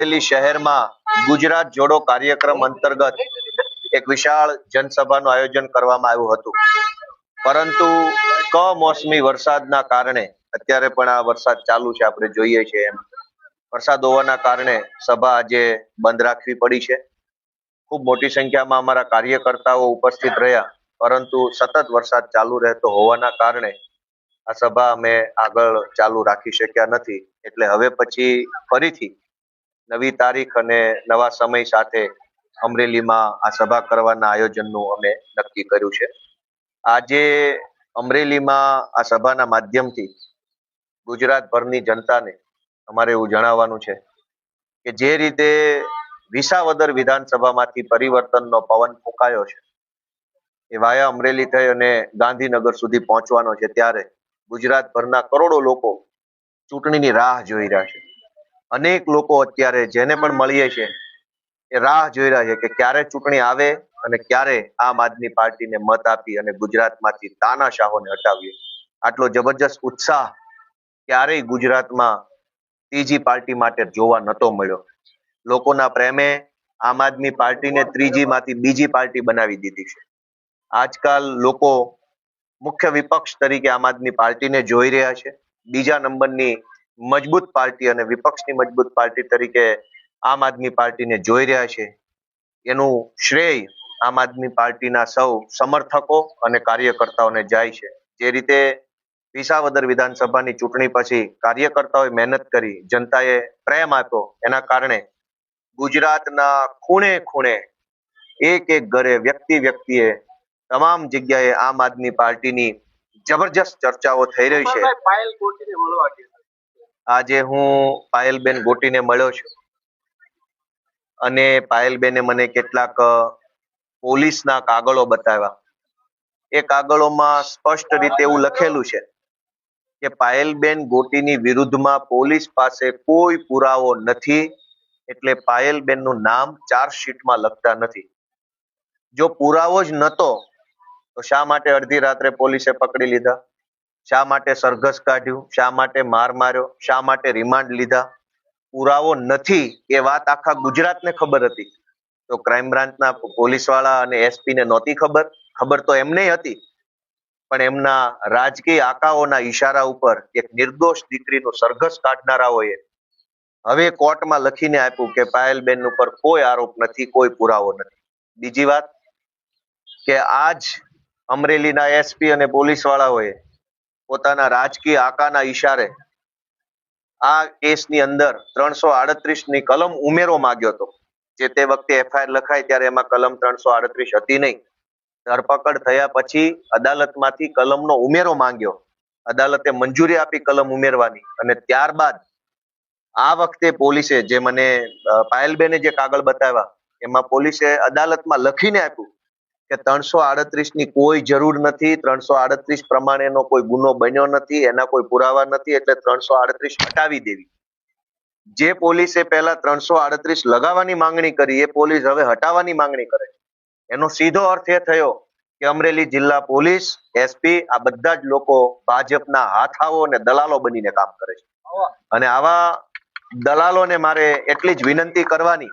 અમરેલી શહેરમાં ગુજરાત જોડો કાર્યક્રમ અંતર્ગત એક વિશાળ જનસભાનું આયોજન કરવામાં આવ્યું હતું. પરંતુ કમોસમી વરસાદના કારણે, અત્યારે પણ આ વરસાદ ચાલુ છે, આપણે જોઈએ છે એમ. વરસાદ હોવાના કારણે સભા આજે બંધ રાખવી પડી છે. ખૂબ મોટી સંખ્યામાં અમારા કાર્યકર્તાઓ ઉપસ્થિત રહ્યા, પરંતુ સતત વરસાદ ચાલુ રહેતો હોવાના કારણે આ સભા અમે આગળ ચાલુ રાખી શક્યા નથી. એટલે હવે પછી ફરીથી નવી તારીખ અને નવા સમય સાથે અમરેલીમાં આ સભા કરવાના આયોજનનું અમે નક્કી કર્યું છે. આજે અમરેલીમાં આ સભાના માધ્યમથી ગુજરાતભરની જનતાને અમારે એવું જણાવવાનું છે કે જે રીતે વિસાવદર વિધાનસભામાંથી પરિવર્તનનો પવન ફૂંકાયો છે, એ વાયા અમરેલી થઈ અને ગાંધીનગર સુધી પહોંચવાનો છે, ત્યારે ગુજરાતભરના કરોડો લોકો ચૂંટણીની રાહ જોઈ રહ્યા છે. અનેક લોકો અત્યારે જેને પણ મળીએ છે એ રાહ જોઈ રહ્યા છે કે ક્યારે ચૂંટણી આવે અને ક્યારે આમ આદમી પાર્ટીને મત આપી અને ગુજરાતમાંથી તાનાશાહોને હટાવીએ. આટલો જબરજસ્ત ઉત્સાહ ક્યારેય ગુજરાતમાં ત્રીજી પાર્ટી માટે જોવા નતો મળ્યો. લોકોના પ્રેમે આમ આદમી પાર્ટીને ત્રીજીમાંથી બીજી પાર્ટી બનાવી દીધી છે. આજકાલ લોકો મુખ્ય વિપક્ષ તરીકે આમ આદમી પાર્ટીને જોઈ રહ્યા છે. બીજા નંબરની મજબૂત પાર્ટી અને વિપક્ષની મજબૂત પાર્ટી તરીકે આમ આદમી પાર્ટીને જોઈ રહ્યા છે. એનું શ્રેય આમ આદમી પાર્ટીના સૌ સમર્થકો અને કાર્યકર્તાઓને જાય છે. જે રીતે વિસાવદર વિધાનસભાની ચૂંટણી પછી કાર્યકર્તાઓએ મહેનત કરી, જનતાએ પ્રેમ આપ્યો, એના કારણે ગુજરાતના ખૂણે ખૂણે એક એક ઘરે વ્યક્તિ વ્યક્તિએ તમામ જગ્યાએ આમ આદમી પાર્ટીની જબરજસ્ત ચર્ચાઓ થઈ રહી છે. આજે હું પાયલબેન ગોટીને મળ્યો છું. અને પાયલબેને મને કેટલાક પોલીસના કાગળો બતાવ્યા. એ કાગળોમાં સ્પષ્ટ રીતે એવું લખેલું છે કે પાયલબેન ગોટીની વિરુદ્ધમાં પોલીસ પાસે કોઈ પુરાવો નથી એટલે પાયલબેનનું નામ ચાર્જશીટમાં લખતા નથી. જો પુરાવો જ નતો, તો શા માટે અડધી રાત્રે પોલીસે પકડી લીધા? શા માટે સરઘસ કાઢ્યું? શા માટે માર માર્યો? શા માટે રિમાન્ડ લીધા? પુરાવો નથી એ વાત આખા ગુજરાતને ખબર હતી. તો ક્રાઇમ બ્રાન્ચના પોલીસવાળા અને એસપી નહોતી ખબર. ખબર તો એમને હતી. પણ એમના રાજકીય આકાઓના ઈશારા ઉપર એક નિર્દોષ દીકરીનું સરઘસ કાઢનારાઓએ હવે કોર્ટમાં લખીને આપ્યું કે પાયલબેન ઉપર કોઈ આરોપ નથી, કોઈ પુરાવો નથી. બીજી વાત કે આજ અમરેલીના એસપી અને પોલીસ વાળાઓએ પોતાના રાજકીય આકાના ઈશારે આ કેસની અંદર ત્રણસો આડત્રીસની કલમ ઉમેરો માંગ્યો હતો. જે તે વખતે એફઆઈઆર લખાય ત્યારે એમાં કલમ ત્રણસો આડત્રીસ હતી નહીં. ધરપકડ થયા પછી અદાલતમાંથી કલમનો ઉમેરો માંગ્યો. અદાલતે મંજૂરી આપી કલમ ઉમેરવાની અને ત્યારબાદ આ વખતે પોલીસે જે મને પાયલબેને જે કાગળ બતાવ્યા, એમાં પોલીસે અદાલતમાં લખીને આપ્યું કે ત્રણસો આડત્રીસની કોઈ જરૂર નથી ત્રણસો આડત્રીસ પ્રમાણેનો કોઈ ગુનો બન્યો નથી એના કોઈ પુરાવા નથી એટલે ત્રણસો આડત્રીસ હટાવી દેવી. જે પોલીસે પહેલા ત્રણસો આડત્રીસ લગાવવાની માંગણી કરી એ પોલીસ હવે હટાવવાની માંગણી કરે એનો સીધો અર્થ એ થયો કે અમરેલી જિલ્લા પોલીસ એસપી આ બધા જ લોકો ભાજપના હાથાઓ અને દલાલો બનીને કામ કરે છે. અને આવા દલાલોને મારે એટલી જ વિનંતી કરવાની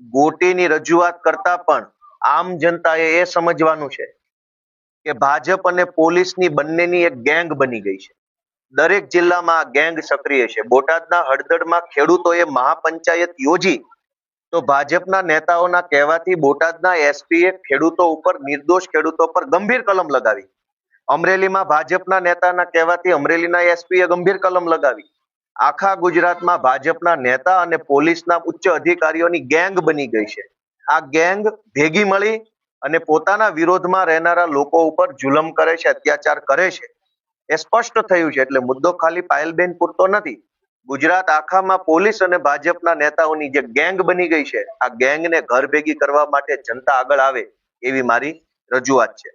ગોટીની રજૂઆત કરતા પણ આમ જનતાએ એ સમજવાનું છે કે ભાજપ અને પોલીસની બંનેની એક ગેંગ બની ગઈ છે. દરેક જિલ્લામાં ગેંગ સક્રિય છે. બોટાદના હળદળમાં ખેડૂતોએ મહાપંચાયત યોજી તો ભાજપના નેતાઓના કહેવાથી બોટાદના એસપીએ ખેડૂતો ઉપર, નિર્દોષ ખેડૂતો પર ગંભીર કલમ લગાવી. અમરેલીમાં ભાજપના નેતાના કહેવાથી અમરેલીના એસપીએ ગંભીર કલમ લગાવી. આખા ગુજરાતમાં ભાજપના નેતા અને પોલીસના ઉચ્ચ અધિકારીઓની ગેંગ બની ગઈ છે. આ ગેંગ ભેગી મળી અને પોતાના વિરોધમાં રહેનારા લોકો ઉપર જુલમ કરે છે, અત્યાચાર કરે છે. એ સ્પષ્ટ થયું છે, એટલે મુદ્દો ખાલી પાયલબેન પૂરતો નથી. ગુજરાત આખામાં પોલીસ અને ભાજપના નેતાઓની જે ગેંગ બની ગઈ છે, આ ગેંગને ઘર ભેગી કરવા માટે જનતા આગળ આવે, એવી મારી રજૂઆત છે.